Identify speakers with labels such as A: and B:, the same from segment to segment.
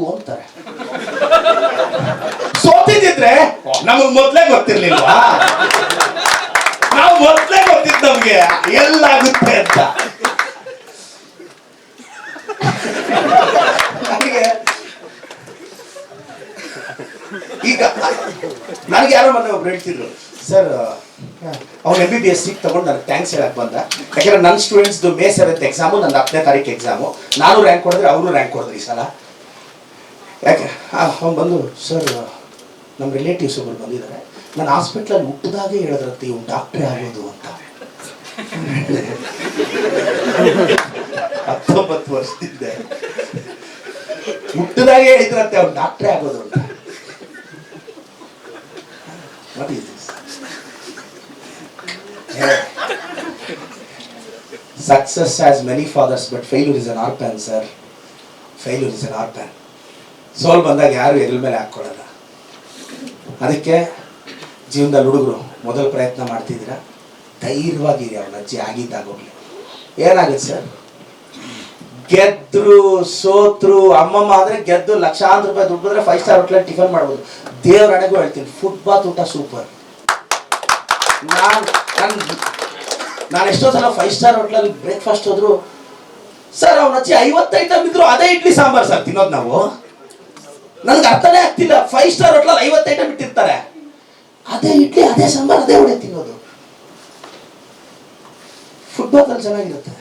A: ಸಾಕು ಅಂತಾರೆ ಸೋತಿದ್ರೆ ನಮಗ್ ಮೊದ್ಲೇ ಗೊತ್ತಿರ್ಲಿಲ್ವಾ? ನಾವು ಮೊದ್ಲೇ ಗೊತ್ತಿತ್ತು ನಮ್ಗೆ ಎಲ್ಲಾಗುತ್ತೆ ಅಂತ. ನನಗೆ ಈಗ ನನಗೆ ಯಾರೋ ಮೊನ್ನೆ ಒಬ್ರು ಹೇಳ್ತಿದ್ರು, ಸರ್ ಅವ್ನು M B B S seat ತಗೊಂಡು ನನಗೆ ಥ್ಯಾಂಕ್ಸ್ ಹೇಳಕ್ ಬಂದ. ಯಾಕಂದ್ರೆ ನನ್ನ ಸ್ಟೂಡೆಂಟ್ಸ್ದು ಮೇ ಸೆವೆಂತ್ ಎಕ್ಸಾಮು ನನ್ನ ಹತ್ತನೇ ತಾರೀಕು ಎಕ್ಸಾಮು ನಾನು ರ್ಯಾಂಕ್ ಕೊಡಿದ್ರೆ ಅವರು ರ್ಯಾಂಕ್ ಕೊಡಿದ್ರು ಈ ಸಲ. ಯಾಕೆ ಅವ್ನು ಬಂದು ಸರ್ ನಮ್ಮ ರಿಲೇಟಿವ್ಸ್ ಒಬ್ಬರು ಬಂದಿದ್ದಾರೆ ನಾನು ಹಾಸ್ಪಿಟ್ಲಲ್ಲಿ ಹುಟ್ಟಿದಾಗೆ ಹೇಳಿದ್ರಂತೆ ಇವ್ನು ಡಾಕ್ಟ್ರೇ ಆಗೋದು ಅಂತ ಹತ್ತೊಂಬತ್ತು ವರ್ಷದಿಂದ ಹುಟ್ಟಿದಾಗೆ ಹೇಳಿದ್ರಂತೆ ಅವ್ನು ಡಾಕ್ಟ್ರೇ ಆಗೋದು ಅಂತ? Success has many fathers, but failure is an orphan, sir. Failure is an orphan. ಸೋಲ್ ಬಂದಾಗ ಯಾರು ಎದ್ರ ಮೇಲೆ ಹಾಕ್ಕೊಳ್ಳಲ್ಲ ಅದಕ್ಕೆ ಜೀವನದಲ್ಲಿ ಹುಡುಗರು ಮೊದಲ ಪ್ರಯತ್ನ ಮಾಡ್ತಿದ್ದೀರಾ? ಧೈರ್ಯವಾಗಿರಿ ಅವ್ರನ್ನ ಅಜ್ಜಿ ಆಗಿದ್ದಾಗೋಗ್ಲಿ ಏನಾಗುತ್ತೆ ಸರ್? ಗೆದ್ರು, ಸೋತ್ರು, ಅಮ್ಮಮ್ಮ ಆದ್ರೆ ಗೆದ್ದು ಲಕ್ಷಾಂತರ ರೂಪಾಯಿ ದುಡ್ಡು ಬಂದ್ರೆ ಫೈವ್ ಸ್ಟಾರ್ ಹೋಟ್ಲಲ್ಲಿ ಟಿಫನ್ ಮಾಡ್ಬೋದು. ದೇವ್ರ ಹಣೆಗೂ ಹೇಳ್ತೀನಿ ಫುಟ್ಬಾತ್ ಊಟ ಸೂಪರ್ ನಾನು ನಾನು ನಾನು ಎಷ್ಟೋ ಸಲ ಫೈವ್ ಸ್ಟಾರ್ ಹೋಟ್ಲಲ್ಲಿ ಬ್ರೇಕ್ಫಾಸ್ಟ್ ಹೋದ್ರು, ಸರ್, ಅವ್ನ ಅಜ್ಜಿ ಐವತ್ತೈದು ಇದ್ರು ಅದೇ ಇಡ್ಲಿ ಸಾಂಬಾರ್ ಸರ್, ತಿನ್ನೋದು ನಾವು. ನನಗೆ ಅರ್ಥನೇ ಆಗ್ತಿಲ್ಲ. ಫೈವ್ ಸ್ಟಾರ್ ಹೋಟ್ಲಲ್ಲಿ ಐವತ್ತು ಐಟಮ್ ಇಟ್ಟಿರ್ತಾರೆ. ಅದೇ ಇಡ್ಲಿ, ಅದೇ ಸಾಂಬಾರ್, ಅದೇ ಒಡೆ ತಿನ್ನೋದು. ಫುಟ್ಬಾತಲ್ಲಿ ಚೆನ್ನಾಗಿರುತ್ತೆ.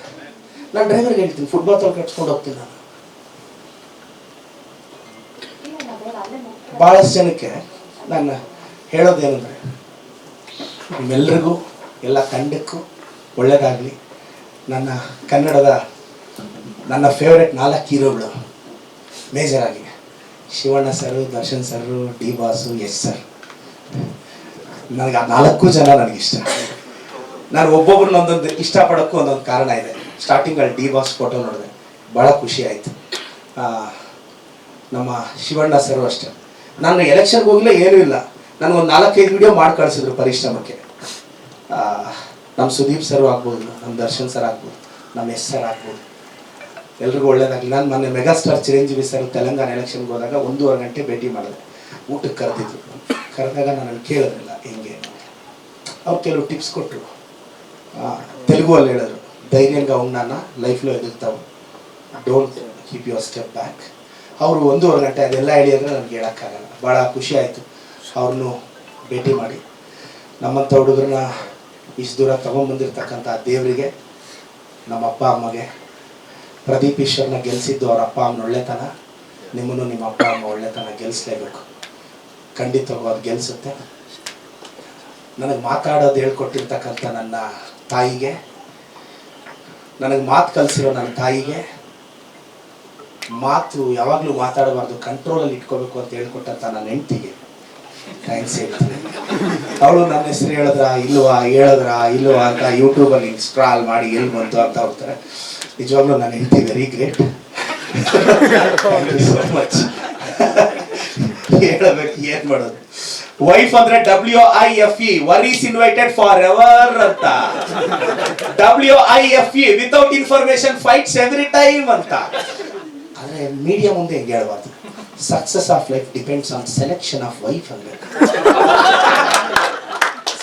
A: ನಾನು ಡ್ರೈವರ್ಗೆ ಹೇಳ್ತೀನಿ ಫುಟ್ಬಾತಲ್ಲಿ ಕಟ್ಸ್ಕೊಂಡು ಹೋಗ್ತೀನಿ ನಾನು. ಭಾಳಷ್ಟು ಜನಕ್ಕೆ ನಾನು ಹೇಳೋದೇನೆಂದರೆ, ನಿಮ್ಮೆಲ್ರಿಗೂ ಎಲ್ಲ ತಂಡಕ್ಕೂ ಒಳ್ಳೆಯದಾಗಲಿ ನನ್ನ ಕನ್ನಡದ ನನ್ನ ಫೇವ್ರೆಟ್ ನಾಲ್ಕು ಹೀರೋಗಳು ಮೇಜರ್ ಆಗಿ. Shivanna sir Darshan sir D boss, yes sir ನನಗೆ ಆ ನಾಲ್ಕು ಜನ ನನಗಿಷ್ಟ ನಾನು ಒಬ್ಬೊಬ್ರನ್ನ ಒಂದೊಂದು ಇಷ್ಟಪಡೋಕ್ಕೂ ಒಂದೊಂದು ಕಾರಣ ಇದೆ. ಸ್ಟಾರ್ಟಿಂಗಲ್ಲಿ ಡಿ ಬಾಸ್ ಫೋಟೋ ನೋಡಿದೆ. ಭಾಳ ಖುಷಿ ಆಯಿತು. ನಮ್ಮ ಶಿವಣ್ಣ ಸರ್ ಅಷ್ಟೇ. ನಾನು ಎಲೆಕ್ಷನ್ಗೆ ಹೋಗ್ಲೇ ಏನೂ ಇಲ್ಲ. ನನಗೊಂದು ನಾಲ್ಕೈದು ವಿಡಿಯೋ ಮಾಡಿ ಕಳಿಸಿದ್ರು ಪರಿಶ್ರಮಕ್ಕೆ. ನಮ್ಮ ಸುದೀಪ್ ಸರ್ ಆಗ್ಬೋದು, ನಮ್ಮ ದರ್ಶನ್ ಸರ್ ಆಗ್ಬೋದು, ನಮ್ಮ ಎಸ್ ಸರ್ ಆಗ್ಬೋದು. ಎಲ್ರಿಗೂ ಒಳ್ಳೇದಾಗಲಿ. ನಾನು ಮೊನ್ನೆ ಮೆಗಾಸ್ಟಾರ್ ಚಿರಂಜೀವಿ ಸರ್ ತೆಲಂಗಾಣ ಎಲೆಕ್ಷನ್ಗೆ ಹೋದಾಗ ಒಂದೂವರೆ ಗಂಟೆ ಭೇಟಿ ಮಾಡಿದೆ. ಊಟಕ್ಕೆ ಕರೆದಿದ್ರು. ಕರೆದಾಗ ನಾನು ಕೇಳೋದಿಲ್ಲ, ಹೆಂಗೆ ಅವ್ರು ಕೆಲವು ಟಿಪ್ಸ್ ಕೊಟ್ಟರು ತೆಲುಗು ಅಲ್ಲಿ ಹೇಳೋರು ಧೈರ್ಯಂಗ ನಾನು ಲೈಫ್ಲೋ ಎದುರ್ತಾವ. Don't keep your step back ಅವರು ಒಂದೂವರೆ ಗಂಟೆ ಅದೆಲ್ಲ ಹೇಳಿ ಅಂದರೆ ನನಗೆ ಹೇಳೋಕ್ಕಾಗಲ್ಲ. ಭಾಳ ಖುಷಿ ಆಯಿತು. ಅವ್ರನ್ನೂ ಭೇಟಿ ಮಾಡಿ. ನಮ್ಮಂಥ ಹುಡುಗರನ್ನ ಇಷ್ಟು ದೂರ ತಗೊಂಡ್ಬಂದಿರ್ತಕ್ಕಂಥ ದೇವರಿಗೆ ನಮ್ಮ ಅಪ್ಪ ಅಮ್ಮಗೆ ಪ್ರದೀಪ್ ಈಶ್ವರ್ನ ಗೆಲ್ಸಿದ್ದು ಅವ್ರ ಅಪ್ಪ ಅಮ್ಮನ ಒಳ್ಳೆತನ. ನಿಮ್ಮನ್ನು ನಿಮ್ಮ ಅಪ್ಪ ಅಮ್ಮ ಒಳ್ಳೆತನ ಗೆಲ್ಲಿಸ್ಲೇಬೇಕು ಖಂಡಿತವಾಗೂ ಅದು ಗೆಲ್ಸುತ್ತೆ. ನನಗೆ ಮಾತಾಡೋದು ಹೇಳ್ಕೊಟ್ಟಿರ್ತಕ್ಕಂಥ ನನ್ನ ತಾಯಿಗೆ, ನನಗೆ ಮಾತು ಕಲಿಸಿರೋ ನನ್ನ ತಾಯಿಗೆ, ಮಾತು ಯಾವಾಗಲೂ ಮಾತಾಡಬಾರ್ದು ಕಂಟ್ರೋಲಲ್ಲಿ ಇಟ್ಕೋಬೇಕು ಅಂತ ಹೇಳ್ಕೊಟ್ಟಂತ ನನ್ನ ಹೆಂಡ್ತಿಗೆ ಥ್ಯಾಂಕ್ಸ್ ಹೇಳ್ತೀನಿ. ಅವಳು ನನ್ನ ಹೆಸರು ಹೇಳಿದ್ರ, ಇಲ್ವಾ ಹೇಳಿದ್ರ, ಇಲ್ವಾ ಅಂತ ಯೂಟ್ಯೂಬಲ್ಲಿ ಸ್ಕ್ರಾಲ್ ಮಾಡಿ ಎಲ್ಲಿ ಬಂತು ಅಂತ ಹೋಗ್ತಾರೆ ನಿಜವಾಗ್ಲೂ ನನ್ನ ಹೆಂಡತಿ ವೆರಿ ಗ್ರೇಟ್ ಸೋ ಮಚ್ ಹೇಳಬೇಕು ಏನ್ ಮಾಡೋದು? ವೈಫ್ ಅಂದ್ರೆ W I F E worries invited for ever ಅಂತ. W I F E without information fights every time ಅಂತ. ಆದ್ರೆ ಮೀಡಿಯಾ ಮುಂದೆ ಹೆಂಗೆ ಹೇಳ್ಬಾರ್ದು. Success of life depends on selection of wife ಅಂದ್ರೆ.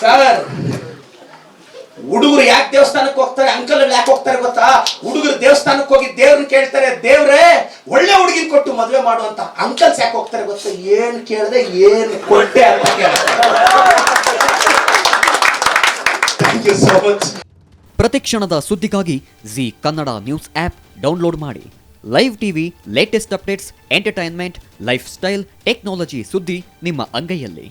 A: ಸರ್ ಹುಡುಗರು ಯಾಕೆ ದೇವಸ್ಥಾನಕ್ಕೆ ಹೋಗ್ತಾರೆ? ಅಂಕಲ್ ಯಾಕೆ ಹೋಗ್ತಾರೆ ಗೊತ್ತಾ? ಹುಡುಗರು ದೇವಸ್ಥಾನಕ್ಕೆ ಹೋಗಿ ದೇವ್ರನ್ನ ಕೇಳ್ತಾರೆ, ದೇವ್ರೇ, ಒಳ್ಳೆ ಹುಡುಗಿನ ಕೊಟ್ಟು ಮದುವೆ ಮಾಡುವಂತ ಅಂಕಲ್ಸ್ ಯಾಕೆ ಹೋಗ್ತಾರೆ ಗೊತ್ತಾ? ಏನ್ ಕೇಳಿದೆ, ಏನ್ ಕೊಟ್ಟೆ ಅಂತ ಥ್ಯಾಂಕ್ ಸೋ ಮಚ್
B: ಪ್ರತಿಕ್ಷಣದ ಸುದ್ದಿಗಾಗಿ Zee Kannada news app download ಮಾಡಿ. Live TV latest updates entertainment lifestyle technology ಸುದ್ದಿ ನಿಮ್ಮ ಅಂಗೈಯಲ್ಲಿ.